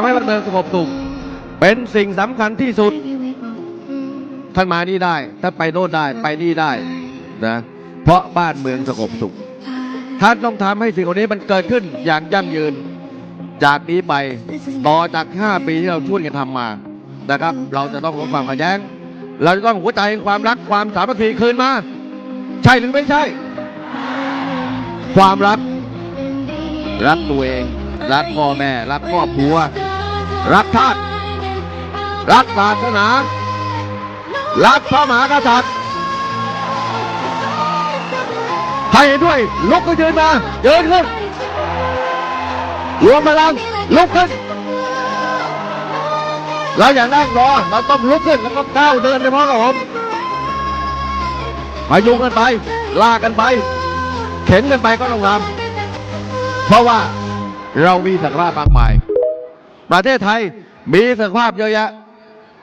ทำให้บ้านเมืองสงบสุข เป็นสิ่งสำคัญที่สุด ท่านมานี่ได้ ท่านไปโน่นได้ ไปนี่ได้นะ เพราะบ้านเมืองสงบสุข ท่านต้องทำให้สิ่งเหล่านี้มันเกิดขึ้นอย่างยั่งยืน จากนี้ไป ต่อจาก 5 ปีที่เราช่วยกันทำมา นะครับ เราจะต้องลดความขัดแย้ง เราจะต้องหัวใจความรักความสามัคคีคืนมา ใช่หรือไม่ใช่ ความรัก รักตัวเอง รักพ่อแม่ รักครอบครัว รักชาติรักศาสนา รักพระมหากษัตริย์ใครเห็นด้วยลุกขึ้นยืนมายืนขึ้นรวมพลังลุกขึ้นเราอย่านั่งรอเราต้องลุกขึ้นแล้วก็ก้าวเดินไปพร้อมกับผมพายุงกันไป ลากกันไป เข็นกันไปก็ต้องทำเพราะว่าเรามีศักยภาพมากมาย ประเทศไทยมีศักภาพเยอะแยะ